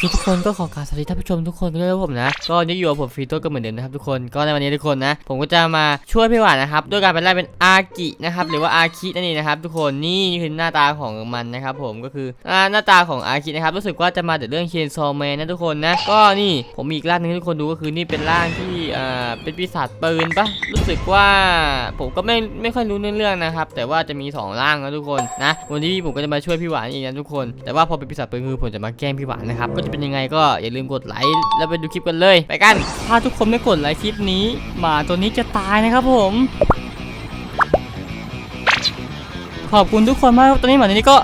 คทุกคนก็ขอกราบสวัสดีท่านผู้ชมทุกคนด้วยนะผมนะ ก็นี่อยู่กับผมฟรีโต้ก็เหมือนเดิมนะครับทุกคนก็ในวันนี้ทุกคนนะ ผมก็จะมาช่วยพี่หวานนะครับด้วยการไปไล่เป็นอากินะครับหรือว่าอาคินั่นเองนะครับทุกคนนี่คือหน้าตาของมันนะครับผมก็คือหน้าตาของอาคินะครับรู้สึกว่าจะมาจากเรื่องเคนซอแมนนะทุกคนนะก็นี่ผมมีอีกร่างหนึงให้ทุกคนดูก็คือนี่เป็นร่างที่อ่าเป็นปีศาจปืนปะรู้สึกว่าผมก็ไม่ไม่ค่อยรู้เรื่องนะครับแต่ว่าจะมีสองร่างนะทุกคนนะวันนี้ผมก็จะมาช่วยพี่หวานอีกนะทุกคน แต่ว่าพอเป็นปีศาจปืนคือผมจะมาแกล้งพี่หวานนะครับก็จะเป็นยังไงก็อย่าลืมกดไลค์แล้วไปดูคลิปกันเลย ไปกัน ถ้าทุกคนไม่กดไลค์คลิปนี้หมาตัวนี้จะตายนะครับผม ขอบคุณทุกคนมากครับตอนนี้หมาตัวนี้ก็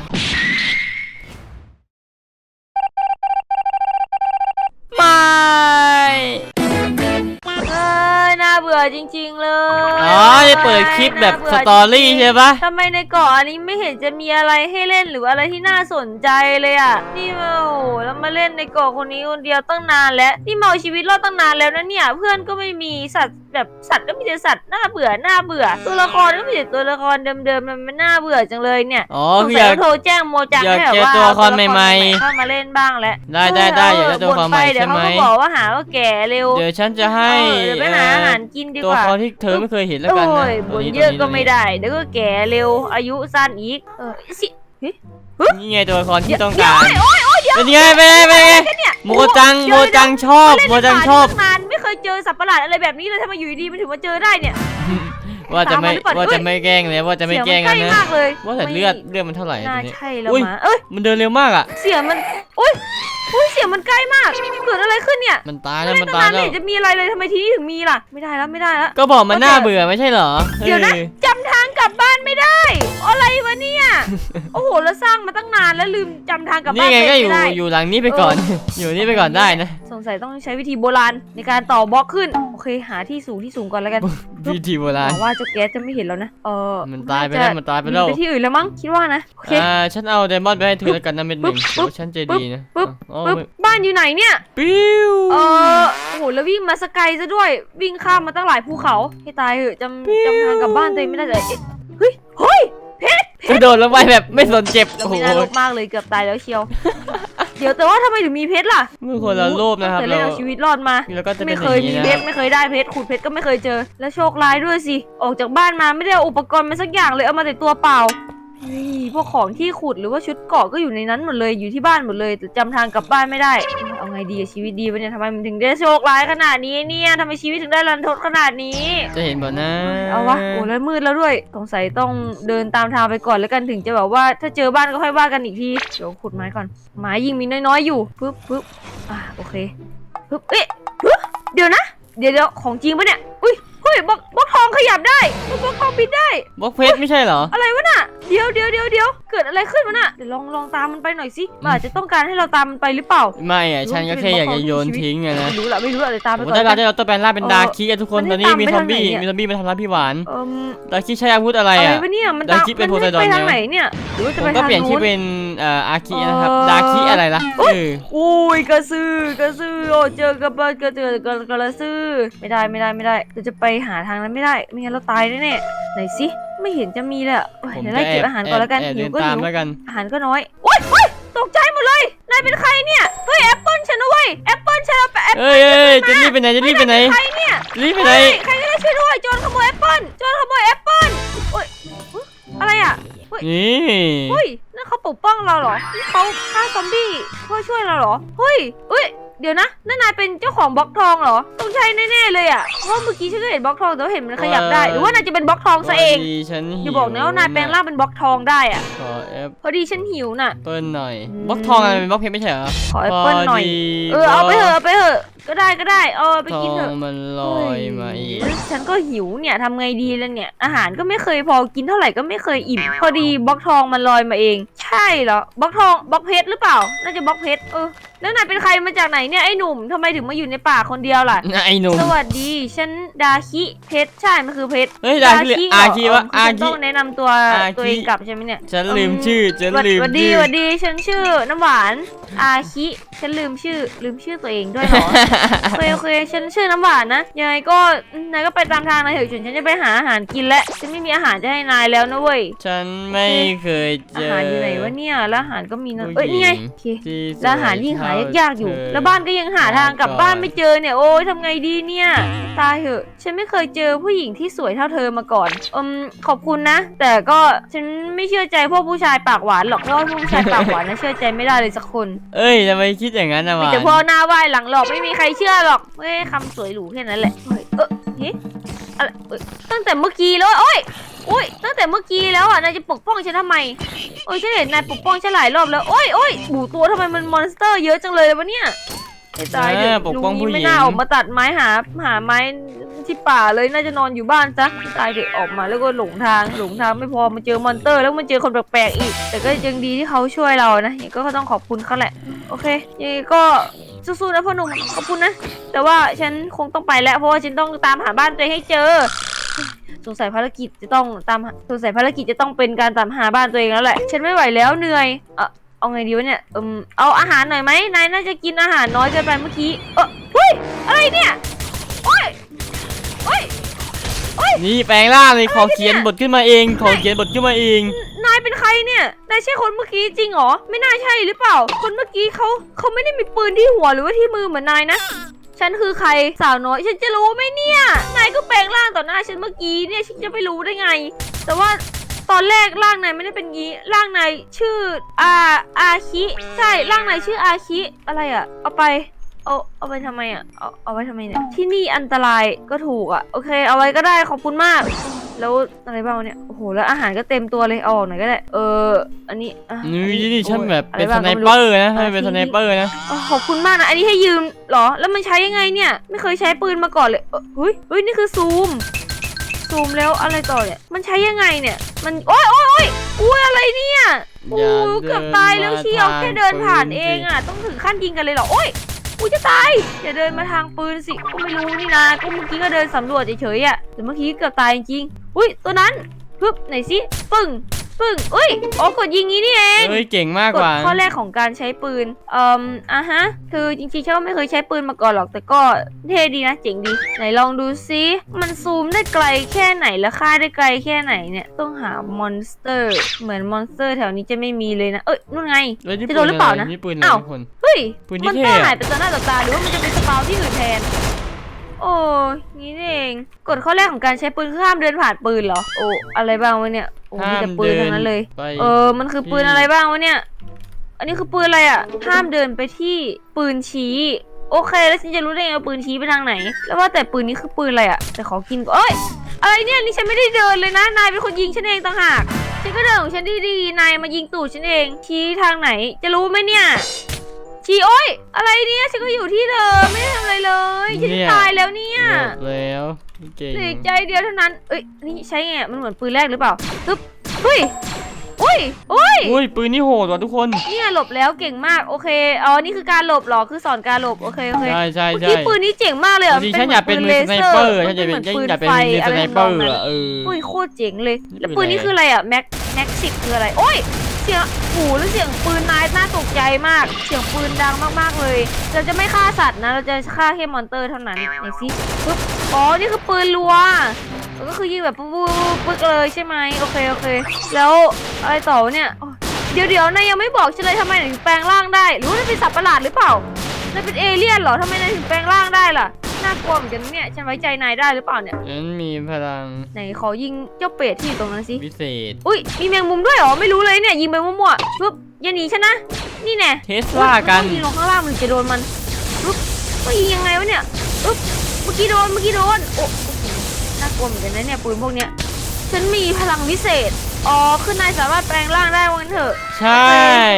อจริง ๆ เลยอ๋อจะเปิดคลิปแบบสน่าเบื่ตอรี่จงๆใช่ปะทำไมในเกาะอันนี้ไม่เห็นจะมีอะไรให้เล่นหรืออะไรที่น่าสนใจเลยอะ นี่มาโอ้โหแล้วมาเล่นในเกาะคนนี้คนเดียวตั้งนานแล้ว นี่มาเอาชีวิตรอดตั้งนานแล้วนะเนี่ย เพื่อนก็ไม่มีสัตว์ แบบสัตว์ก็มีแต่สัตว์น่าเบื่อน่าเบื่อ ตัวละครก็มีแต่ตัวละครเดิมๆมันมันน่าเบื่อจังเลยเนี่ยอ๋อสงคือสัอยยากต้องโทรแจ้งโมจังอยากให้แบบเจอว่าตัวละครเอาใหม่ๆเข้ามาเล่นบ้างแล้วได้ได้ได้อยากได้ตัวละครใหม่บ่นไปเดี๋ยใช่วเขาไหมก็บอกว่าหาว่าแก่เร็วเดี๋ยวฉันจะให้เออเดี๋ยวไปหาอาหารกินดีตัวกว่าละครที่เธอไม่เคยเห็นแล้วกันโอ้นะยตัวบ่นนี้เยอะตัวนี้ก็ไม่ได้เดี๋ยวก็แก่เร็วอายุสั้นอีกเออสินี่ไงตัวละครที่ต้องเดี๋ยกาวรโอ้ยโอ้ยเดี๋ยวเป็นไงเป็นไงเป็นไงเนี่ยโมจังโมจังชอบเล่นโมในจังป่าชอบตั้งนานไม่ เคยเจอสัตว์ประหลาดอะไรแบบนี้เลยทำไมอยู่ดีๆมันถึงมาเจอได้เนี่ย ว่าจะไม่ตามมาหรือเปล่า ว่าจะไม่แกล้งเลยว่าจะไม่แกล้งเสีแล้ยวมันใกล้นะมากเลยว่าแต่เลือดเลือดมันเท่าไหร่น่าตัวนี้ ใช่แล้วอุ้ยมาเอ้ยมันเดินเร็วมากอะ เสียงมันอุ้ยอุ้ยเสียงมันใกล้มากเกิดอะไรขึ้นเนี่ยมันตายแล้วเล่มันนตั้งตายนานไม่แล้วเห็นจะมีอะไรเลยทำไมทีนี้ถึงมีล่ะ ไม่ได้แล้วไม่ได้แล้ว ก็บอกมันน่าเบื่อไม่ใช่เหรอเดี๋ยวนะออจำทางกลับบ้าน ไม่ได้ อะไรวะเนี่ย โอ้โหแล้วสร้างมาตั้งนานแล้วลืมจำทางกลับบ้านี่นไงเป็นก็อยู่ไม่ได้ อยู่หลังนี้ไปก่อน อยู่นี่ไปก่อนได้นะสงสัยต้องใช้วิธีโบราณในการต่อบล็อกขึ้น โอเคหาที่สูงที่สูงก่อนแล้วกันวิธีโบหราณ วังว่าเจ้าแก๊สจะไม่เห็นแล้วนะ เออมันตายไปแล้วมันตายไปแล้วไปที่อื่นแล้วมั้งคิดว่านะ โอเค อ่าฉันเอาไดมอนด์ไปให้เธอแล้วกันนะเม็ดหนึ่งปึ๊บโอ้ฉันใจดีนะปึ๊บอ๋อปึ๊บไม่บ้านอยู่ไหนเนี่ย ปิ้วเออโอ้โหแล้ววิ่งมาสกายซะด้วย วิ่งข้ามมาตั้งหลายภูเขาให้ตายเหอะจำจำทางกลับบ้านตัวเองไม่ได้เลยเอ๊ะ เฮ้ยเฮ้ยกระโดดลงไปแบบไม่สนเจ็บเราโอ้โหไม่น่าลบมากเลยเกือบตายแล้วเชียว เดี๋ยวแต่ว่าทำไมถึงมีเพชรล่ะเมื่อคนเราโลภนะครับแต่เราเล่นเอาชีวิตรอดมา แล้วก็จะเป็ไม่นอเคยย่างมีนี้เพนะชรไม่เคยได้เพชรขุดเพชรก็ไม่เคยเจอ แล้วโชคร้ายด้วยสิ ออกจากบ้านมาไม่ได้เอาอุปกรณ์มาสักอย่างเลยเอามาแต่ตัวเปล่าเฮ้ยพวกของที่ขุดหรือว่าชุดเกราะก็อยู่ในนั้นหมดเลยอยู่ที่บ้านหมดเลยแต่จำทางกลับบ้านไม่ได้ เอาไงดีอะชีวิตดีปะเนี่ยทำไมมันถึงได้โชคร้ายขนาดนี้เนี่ยทำไมชีวิตถึงได้รันทดขนาดนี้ จะเห็นบ่นะเอาวะโอ้แล้วมืดแล้วด้วยสงสัยต้องเดินตามทางไปก่อนแล้วกันถึงจะแบบว่าถ้าเจอบ้านก็ค่อยว่ากันอีกทีเดี๋ยวขุดไม้ก่อนไม้ยิงมีน้อยๆอยู่ปึ๊บปึ๊บอะโอเคปึ๊บเอ๊ะฮึเดี๋ยวนะ เดี๋ยวเดี๋ยวของจริงปะเนี่ยอุ้ยเฮ้ยบล็อกบล็อกทองขยับได้บล็อกทองบินได้ บล็อกเพชรไม่ใช่เหรอ อะไรวะน่ะ เดี๋ยวเดี๋ยวเดี๋ยวเดี๋ยวเกิดอะไรขึ้นวะน่ะเดี๋ยวลองลองตามมันไปหน่อยสิมันอาจจะต้องการให้เราตามมันไปหรือเปล่า ไม่อะฉันก็แค่อยากจะโยนทิ้งอะนะไม่รู้ละไม่รู้ละเดี๋ยวตามไปโอ้ก่อนถ้าแล้วเรากันได้เราต้องแปลงร่างเป็นเออดาร์คิอะทุกคนมันตอนนี้ให้มีตามซอมไปบี้ทางไหนเนี่ยมีซอมบี้มาทำร้ายพี่หวานเอิ่มดาร์คิใช้อาวุธอะไรอะไรอะวะเนี่ยมันดาตามคิเป็นมันโพไซดอนไปทางเนี่ยไหนเนี่ยหรือว่าจะผไปมก็ทางเปลี่ยนชื่อนู้น เป็นเอ่ออาคินะครับเออดาคิอะไรล่ะโอ๊ยเอออุ้ยกระสือกระสือโอ้เจอกระเบิดกระเจือกระกระสือไม่ได้ไม่ได้ไม่ได้เราจะไปหาทางนั้นไม่ได้ไม่งั้นเราตายแน่ๆไหนสิ ไม่เห็นจะมีเลยอะโอ้ยผมเดี๋ยวจะไล่แอเก็บบอาหารก่อนแล้วกันแอบหิเดิวนก็ตามหิวแล้วกัน อาหารก็น้อยโอ๊ยโอ๊ยตกใจหมดเลยนายเป็นใครเนี่ยเฮ้ยแอปเปิลฉันนะเว้ยแอปเปิลฉันเอาไปแอปเอ้ยเอ้ยจะรีบไปไหนจะรีบไปไหนใครเนี่ยรีบไปไหน เฮ้ยใครก็ได้ช่วยด้วยโจรขโมยแอปเปิลโจรขโมยแอปเปิลโอ๊ยอุ๊ยอะไรอะนี่ เฮ้ยนั่นเขาปกป้องเราเหรอนี่เขาฆ่าซอมบี้เพื่อช่วยเราเหรอ เฮ้ยเอ้ย เดี๋ยวนะนั่นนายเป็นเจ้าของบล็อกทองเหรอต้องใช่แน่ๆเลยอะเพราะเมื่อกี้ฉันก็เห็นบล็อกทองแต่ว่าเห็นมันขยับได้ หรือว่านายจะเป็นบล็อกทองซะเองพดีฉันหิวอย่าบอกนะว่านายแปลงร่างเป็นบล็อกทองได้อะ ขอแอปพอดีฉันหิวน่ะ เปิ้ลหน่อยอืมบล็อกทองอะไรเป็นบล็อกเพชรไม่ใช่เหรอขอแอปเปิลหน่อย พดีเออเอาไปเถอะเอาไปเถอะก็ได้ก็ได้เอาไปทอกินเถงอะมันลอยมาอีกเฮ้ยฉันก็หิวเนี่ยทำไงดีแล้วเนี่ย อาหารก็ไม่เคยพอกินเท่าไหร่ก็ไม่เคยอิ่มพอดีบล็อกทองมันลอยมาเอง ใช่เหรอบล็อกทองบล็อกเพชรหรือเปล่า น่าจะบล็อกเพชรเออแล้วนายเป็นใครมาจากไหนเนี่ยไอ้หนุ่มทำไมถึงมาอยู่ในป่าคนเดียวล่ะ ไอ้หนุ่ม สวัสดีฉันดาคิเพชรใช่มันคือเพชรเฮ้ยดาคิเหรอาคิวะเออาฉันคิต้องแนะนำตัวอาคิ ตัวเองกลับใช่ไหมเนี่ยฉันลืมชื่อฉันหวัดลืมหวัดดีชื่อหวัดดีฉันชื่อน้ำหวานอาคิฉันลืมชื่อลืมชื่อตัวเองด้วยเหรอ โอเคโอเคฉันชื่อน้ำหวานนะยังไงก็นายก็ไปตามทางนายเถอะฉันฉันจะไปหาอาหารกินแล้วฉันไม่มีอาหารจะให้นายแล้วนะเว้ย ฉันไม่เคยเจอาอหารอยู่ไหนวะเนี่ยแล้วอาหารก็มีนะผู้เอ้ยนี่ไงหญิงโอเคที่สวยแล้วอาหารยิ่งหายากๆอยู่เท่เธแล้วบ้านก็ยังหาทางกลับก่อนบ้านไม่เจอเนี่ยโอ้ยทำไงดีเนี่ย ตายเหอะ ฉันไม่เคยเจอผู้หญิงที่สวยเท่าเธอมาก่อนอืมขอบคุณนะ แต่ก็ฉันไม่เชื่อใจพวกผู้ชายปากหวานหรอกเพราะว่าพวกผู้ชายปากหวานนะเชื่อใจไม่ได้เลยสักคนเอ้ยทำไมคิดอย่างนั้นนะหมีวาแต่นพอหน้าไหว้หลังหลอกไม่มีใครเชื่อหรอกเฮ้ยคำสวยหรูแค่นั้นแหละเฮ้ยเออเฮ้ยอะไรเอ้ยตั้งแต่เมื่อกี้แล้วโอ้ยโอ้ยตั้งแต่เมื่อกี้แล้วอะนายจะปกป้องฉันทำไมโอ้ยฉันเห็นนายปกป้องฉันหลายรอบแล้วโอ้ยโอ้ยบูตัวทำไมมันมอนสเตอร์เยอะจังเลยวะเนี่ยไอ้ตายเดี๋ยวเออปกป้องลุผู้หญิง ไม่น่าออกมาตัดไม้หาหาไม้ที่ป่าเลยน่าจะนอนอยู่บ้านซะตายเด็กออกมาแล้วก็หลงทางหลงทางไม่พอมาเจอมอนสเตอร์ แล้วมาเจอคนแปลกๆอีก แต่ก็ยังดีที่เขาช่วยเรานะยังก็ต้องขอบคุณเขาแหละ โอเคยังไงก็สู้ๆนะพ่อหนุ่มขอบคุณนะ แต่ว่าฉันคงต้องไปแล้วเพราะว่าฉันต้องตามหาบ้านตัวเองให้เจอ สงสัยภารกิจจะต้องตามหาสงสัยภารกิจจะต้องเป็นการตามหาบ้านตัวเองแล้วแหละ ฉันไม่ไหวแล้วเหนื่อย เออเอาไงดีวะเนี่ยอืมเอาอาหารหน่อยไหมนายน่าจะกินอาหารน้อยเกินไปเมื่อกี้ เออเฮ้ย อะไรเนี่ยโอ้ยโอ้ยนี่แปลงร่างเลยขอเขียนบทขึ้นมาเอง ขอเขียนบทขึ้นมาเอง นายเป็นใครเนี่ย นายใช่คนเมื่อกี้จริงเหรอ ไม่น่าใช่หรือเปล่า คนเมื่อกี้เขาเขาไม่ได้มีปืนที่หัวหรือว่าที่มือเหมือนนายนะ ฉันคือใครสาวน้อย ฉันจะรู้ไหมเนี่ยนายก็แปลงร่างต่อหน้าฉันเมื่อกี้เนี่ยฉันจะไปรู้ได้ไง แต่ว่าตอนแรกร่างนายไม่ได้เป็นงี้ร่างนายชื่ออาอาคิใช่ร่างนายชื่ออาคิอะไรอะเอาไปเอาเอาไปทำไมอะเอาเอาไว้ทำไมเนี่ย ที่นี่อันตรายก็ถูกอะ โอเค เอาไว้ก็ได้ขอบคุณมาก แล้วอะไรบ้างวะเนี่ยโอ้โหแล้วอาหารก็เต็มตัวเลยเอาออกหน่อยก็ได้เอออันนี้อะนี่นี่ฉันแบบอะไรเป็นสบ้างไนก็ม่เปอร์นะอะให้เป็นทีสนี้ไนเปอร์นะอ๋อขอบคุณมากนะอันนี้ให้ยืมเหรอแล้วมันใช้ยังไงเนี่ย ไม่เคยใช้ปืนมาก่อนเลยเออเฮ้ยเฮ้ยนี่คือซูมซูมแล้วอะไรต่อเนี่ยมันใช้ยังไงเนี่ย มันโอ๊ยโอ๊ยโอ๊ยอุ้ยอะไรเนี่ยโอ้อย่าเกือบตายแล้วเชียวเดินมาแค่เดินผ่านทางปืนเองอะต้องถึงขั้นยิงกันเลยเหรอโอ๊ย จะตาย อย่าเดินมาทางปืนสิก็ไม่รู้นี่นะก็เมื่อกี้ก็เดินสำรวจเฉยๆอะ แต่เมื่อกี้เกือบตายจริงๆอุ้ยตัวนั้นปึ๊บไหนสิ ปึ้ง ปึ้งอุ้ยอ๋อกดยิงงี้นี่เองเฮ้ยเก่งมากกกฎว่า ข้อแรกของการใช้ปืนเอ่มอะฮะ คือจริงๆฉันก็ไม่เคยใช้ปืนมาก่อนหรอก แต่ก็เท่ดีนะเจ๋งดี ไหนลองดูซิ มันซูมได้ไกลแค่ไหนและฆ่าได้ไกลแค่ไหนเนี่ย ต้องหามอนสเตอร์ เหมือนมอนสเตอร์แถวนี้จะไม่มีเลยนะ เอ้ยนู่นไงเฮ้ยนี่จะโดนหรือเปล่านะนี่ปืนอะไรอ้าวทุกคน เฮ้ยปืนที่มันเท่ก็อะหายไปต่อหน้าต่อตาหรือว่ามันจะเป็นสปาวที่อื่นแทน โอ้ยงี้นี่เอง กฎข้อแรกของการใช้ปืนคือห้ามเดินผ่านปืนเหรอ โอ้ อะไรบ้างวะเนี่ย โอ้มีแต่ปืนทั้งนั้นเลยไป เออ มันคือปืนอะไรบ้างวะเนี่ย อันนี้คือปืนอะไรอะ ห้ามเดินไปที่ปืนชี้ โอเค แล้วฉันจะรู้ได้ไงว่าปืนชี้ไปทางไหน แล้วว่าแต่ปืนนี้คือปืนอะไรอะ แต่ขอกินก่อนเอ้ย อะไรเนี่ยนี่ฉันไม่ได้เดินเลยนะ นายเป็นคนยิงฉันเองต่างหาก ฉันก็เดินของฉันดีๆ นายมายิงตูดฉันเอง ชี้ทางไหน จะรู้ไหมเนี่ย ชี้โอ้ยอะไรเนี่ยฉันก็อยู่ที่เดิมไม่ได้ทำอะไรเลยฉันจะตายแล้วเนี่ยหมดแล้วเก่งเหลือใจเดียวเท่านั้นเอ้ยนี่ใช้ไงอะมันเหมือนปืนแรกหรือเปล่าตึ๊บเฮ้ยอุ้ยอุ้ยอุ้ยปืนนี่โหดว่ะทุกคน เนี่ยหลบแล้วเก่งมากโอเคอ๋อนี่คือการหลบเหรอคือสอนการหลบโอเคโอเคใช่ใช่เมื่อใช่กี้ปืนนี้เจ๋งมากเลยอะจริงๆฉันอยากเป็นมือสไนเปอร์ฉันอยากเป็นมัฉันปืนอยากเป็นไฟมือสอะไรไนเปทำนอองร์นั้นอะเออ อุ้ยโคตรเจ๋งเลยนี่แล้วปืปืนนอะไรนี้คืออะไรอะแม็กแม็กสิบคืออะไรโอ้ย เสียงหูแล้วเสียงปืนนายน่าตกใจมาก เสียงปืนดังมากๆเลย เราจะไม่ฆ่าสัตว์นะ เราจะฆ่าแค่มอนเตอร์เท่านั้นไหนสิปึ๊บ อ๋อ นี่คือปืนรัว ก็คือยิงแบบปุ๊บปุ๊บเลยใช่ไหมโอเคโอเค แล้วอะไรต่อเนี่ย เดี๋ยวเดี๋ยวนายยังไม่บอกฉันเลยทำไมถึงแปลงร่างได้ หรือว่าเป็นสัตว์ประหลาดหรือเปล่านายเป็นเอเลี่ยนเหรอทำไมนายถึงแปลงร่างได้ล่ะ น่ากลัวเหมือนกันนะเนี่ย ฉันไว้ใจนายได้หรือเปล่าเนี่ย ฉันมีพลังไหนขอยิงเจ้าเป็ดที่อยู่ตรงนั้นสิ พิเศษ อุ้ยมีแมงมุมด้วยเหรอ ไม่รู้เลยเนี่ยยิงไปมั่วๆปุ๊บอย่าหนีฉันนะ นี่แน่เทสลากันต้องยิงลงข้างล่างมันจะโดนมันปุ๊บก็ยิงยังไงวะเนี่ยปุ๊บเมื่อกี้โดน เมื่อกี้โดน โอ้โอ้โหน่ากลัวเหมือนกันนะเนี่ยปืนพวกเนี้ย ฉันมีพลังวิเศษ อ๋อ คือนายสามารถแปลงร่างได้ว่างั้นเถอะใช่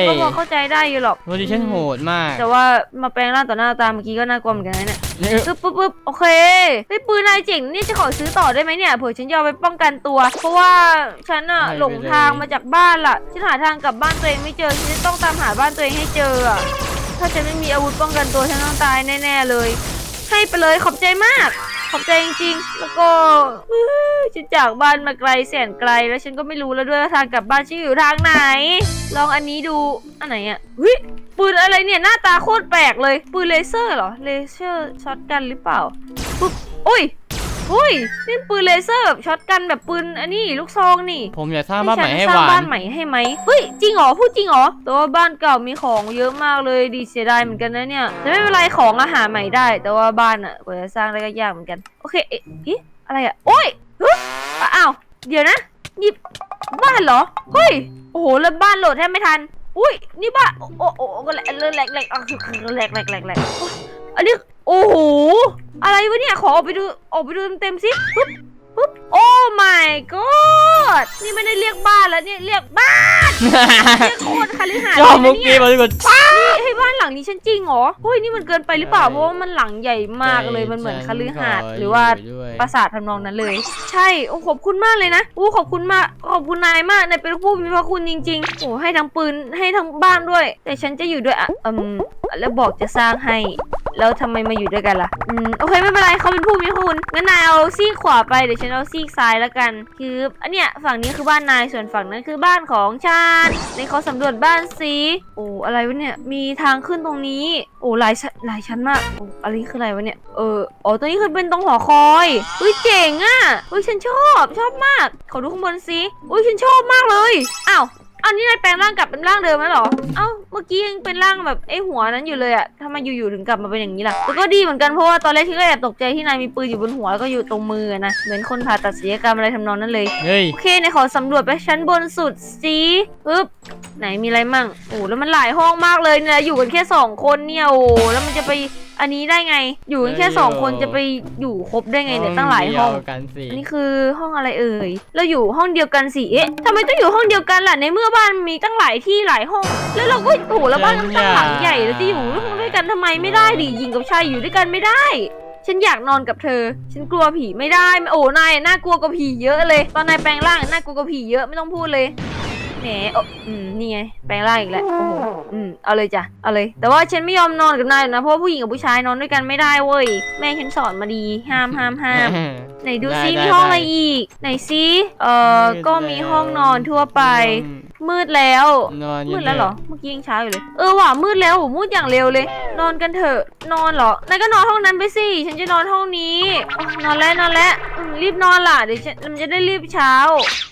ก็พอเข้าใจได้อยู่หรอกวันนี้ฉันโหดมาก แต่ว่ามาแปลงร่างต่อหน้าตาเมื่อกี้ก็น่ากลัวเหมือนกันนะเนี่ยเนี่ยปึ๊บปึ๊บปึ๊บโอเคเฮ้ยปืนนายเจ๋งนี่จะขอซื้อต่อได้ไหมเนี่ยเผื่อฉันจะเอาไปป้องกันตัว เพราะว่าฉันอะหลงทางมาจากบ้านล่ะฉันหาทางกลับบ้านตัวเองไม่เจอฉันจะต้องตามหาบ้านตัวเองให้เจออะถ้าฉันไม่มีอาวุธป้องกันตัวฉันต้องตายแน่ๆเลย ให้ไปเลยขอบใจมาก ขอบใจจริงๆ แล้วก็เอ้ยฉันจากบ้านมาไกลแสนไกลแล้วฉันก็ไม่รู้แล้วด้วยว่าทางกลับบ้านฉันอยู่ทางไหน ลองอันนี้ดู อันไหนอะเฮ้ยปืนอะไรเนี่ยหน้าตาโคตรแปลกเลย ปืนเลเซอร์เหรอ เลเซอร์ช็อตกันหรือเปล่าปุ๊บอุ้ย อุ้ยนี่ปืนเลเซอร์แบบช็อตกันแบบปืนอันนี้ลูกซองนี่ผมอยากสร้างบ้านใหม่ให้ฉัหสร้างวาบ้านนใหม่ให้ไหมเฮ้ยจริงเหรอพูดจริงเหรอแต่ว่าบ้านเก่ามีของเยอะมากเลยดีเสียดายเหมือนกันนะเนี่ยแต่ไม่เป็นไรของอาหารใหม่ได้ แต่ว่าบ้านอะกว่าจะสร้างได้ก็ยากเหมือนกันโอเคเอ๊ะอิอะไรอะโอ้ยเฮ้ยอ้าวเดี๋ยวนะนี่บ้านเหรอเฮ้ยโอ้โหแล้วบ้านโหลดแทบไม่ทันอุ้ยนี่บ้าโอ้โอ้โอ้ก็แหลกแหลกแหลกแหลกอะคือคือแหลกแหลกแหลกแหลกโอ๊ยอันนี้ โอ้โห อะไรวะเนี่ย ขอออกไปดู ออกไปดูเต็มๆสิปึ๊บปึ๊บโอ้ my god นี่ไม่ได้เรียกบ้านแล้วเนี่ยเรียกบ้านเรียกโคตรคาลิหาสชอบน์มุเลยกนะนี้เนี่ยมาทุกคนนี่ให้บ้านหลังนี้ฉันจริงเหรอเฮ้ยนี่มันเกินไปหรือเปล่าใช่เพราะว่ามันหลังใหญ่มากเลยมันเหมือนคาลิหาสน์ฉันขหรือว่ายู่ด้วยปราสาททำนองนั้นเลย ใช่โอ้ขอบคุณมากเลยนะโอ้ขอบคุณมากขอบคุณนายมากนายเป็นผู้มีพระคุณจริงๆโอ้ให้ทั้งปืนให้ทั้งบ้านด้วย แต่ฉันจะอยู่ด้วยอะอืมแล้วบอกจะสร้างให้ แล้วทำไมมาอยู่ด้วยกันล่ะ อืม โอเคไม่เป็นไรเขาเป็นผู้มีคุณงั้นนายเอาซีกขวาไปเดี๋ยวฉันเอาซีกซ้ายแล้วกัน คืออันเนี้ยฝั่งนี้คือบ้านนายส่วนฝั่งนั้นคือบ้านของฉันในเขาสำรวจบ้านสิโอ้อะไรวะเนี่ยมีทางขึ้นตรงนี้ โอ้หลายชั้นหลายชั้นมากโอ้อะไรคืออะไรวะเนี่ยเอออ๋อตรงนี้คือเป็นตรงหอคอยอุ้ยเจ๋งอะอุ้ยฉันชอบชอบมากขอดูข้างบนสิอุ้ยฉันชอบมากเลยอ้าว อันนี้นายแปลงร่างกลับเป็นร่างเดิมแล้วเหรอ เอ้า เมื่อกี้ยังเป็นร่างแบบไอ้หัวนั้นอยู่เลยอะทำไมอยู่ๆถึงกลับมาเป็นอย่างนี้ล่ะแต่ก็ดีเหมือนกันเพราะว่าตอนแรกที่ก็แอบตกใจที่นายมีปืนอยู่บนหัวแล้วก็อยู่ตรงมือนะ เหมือนคนผ่าตัดศัลยกรรมอะไรทำนองนั้นเลย เฮ้ย โอเคในขอสำรวจไปชั้นบนสุดสิปึ๊บ ไหนมีอะไรมั่ง โอ้แล้วมันหลายห้องมากเลยเนี่ยอยู่กันแค่สองคนเนี่ยโอ้แล้วมันจะไป อันนี้ได้ไง อยู่กันแค่สองคนจะไปอยู่ครบได้ไงเนี่ยตั้งหลายห้อง เดีวกันสิอันนี้คือห้องอะไรเอ่ย เราอยู่ห้องเดียวกันสิ เอ๊ะทำไมต้องอยู่ห้องเดียวกันล่ะ ในเมื่อบ้านมีตั้งหลายที่หลายห้อง แล้วเราก็โอ้โหแล้วบ้านมันตั้งหลังใหญ่แล้วจะอยู่ด้วยกันทำไมไม่ได้ดิหญิงกับชายอยู่ด้วยกันไม่ได้ ฉันอยากนอนกับเธอ ฉันกลัวผีไม่ได้ โอ้ นายน่ากลัวกว่าผีเยอะเลย ตอนนายแปลงร่างน่ากลัวกว่าผีเยอะไม่ต้องพูดเลย แหมโอ้อืมนี่ไงแปลงร่างอีกแล้วโอ้โหอืมเอาเลยจ้ะเอาเลย แต่ว่าฉันไม่ยอมนอนกับนายหรอกนะเพราะว่าผู้หญิงกับผู้ชายนอนด้วยกันไม่ได้เว้ยแม่ฉันสอนมาดีห้ามห้ามห้าม ไหนดูซิได้มีห้องอะไรได้อีก ไหนซิเอ่อมืดก็มีห้องนอนทั่วไป อืม มืดแล้ว นอนมืดแล้วเหรอ เมื่อกี้ยังเช้าอยู่เลย เออว่ะมืดแล้วโหมืดอย่างเร็วเลย นอนกันเถอะ นอนเหรอนายก็นอนห้องนั้นไปสิ ฉันจะนอนห้องนี้อ๋อนอนแล้วนอนแล้วอืมรีบนอนล่ะ เดี๋ยวฉันมันจะได้รีบเช้า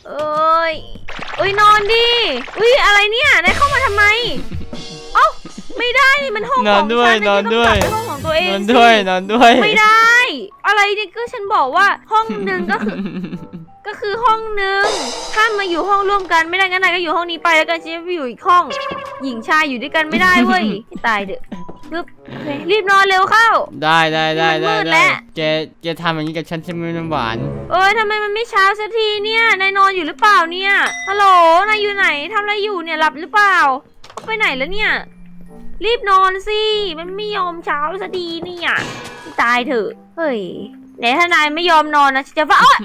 เอ้ยเอ้ยนอนดิอุ้ยอะไรเนี่ยนายเข้ามาทำไม เอ้าไม่ได้นี่มันห้องนขออนงด้วยฉันนอนด้วยายจะต้องกลับไปห้องของตัวเองนอนสิ ด้วยนอนด้วย ไม่ได้ อะไรเนี่ยก็ฉันบอกว่าห้องหนึ่งก็คือ ก็คือห้องหนึ่งถ้ามมาอยู่ห้องร่วมกันไม่ได้งั้นนายก็อยู่ห้องนี้ไปแล้วกันฉันจะไปอยู่อีกห้อง หญิงชายอยู่ด้วยกันไม่ได้เว้ยให้ตายเถอะปึ๊บโอเครีบนอนเร็วเข้า ได้ได้ได้มันมืได้ดแล้ได้ว แกแกทำอย่างนี้กับฉันใช่ไหมน้ำหวาน เอ้ยทำไมมันไม่เช้าสักทีเนี่ย นายนอนอยู่หรือเปล่าเนี่ย ฮัลโหล นายอยู่ไหนทำอะไรอยู่เนี่ยหลับหรือเปล่า ไปไหนแล้วเนี่ย รีบนอนสิ มันไม่ยอมเช้าสักทีเนี่ยให้ตายเถอะ เฮ้ยไหนถ้านายไม่ยอมนอนนะฉันจะว่าอ๊ะ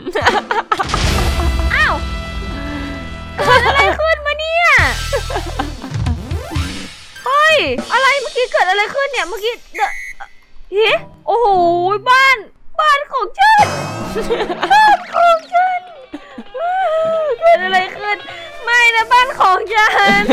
เฮ้ย อะไรเมื่อกี้เกิดอะไรขึ้นเนี่ย เมื่อกี้เดอะเฮ้โอ้โห บ้าน บ้านของฉัน บ้านของฉัน เกิดอะไรขึ้น ไม่นะบ้านของฉัน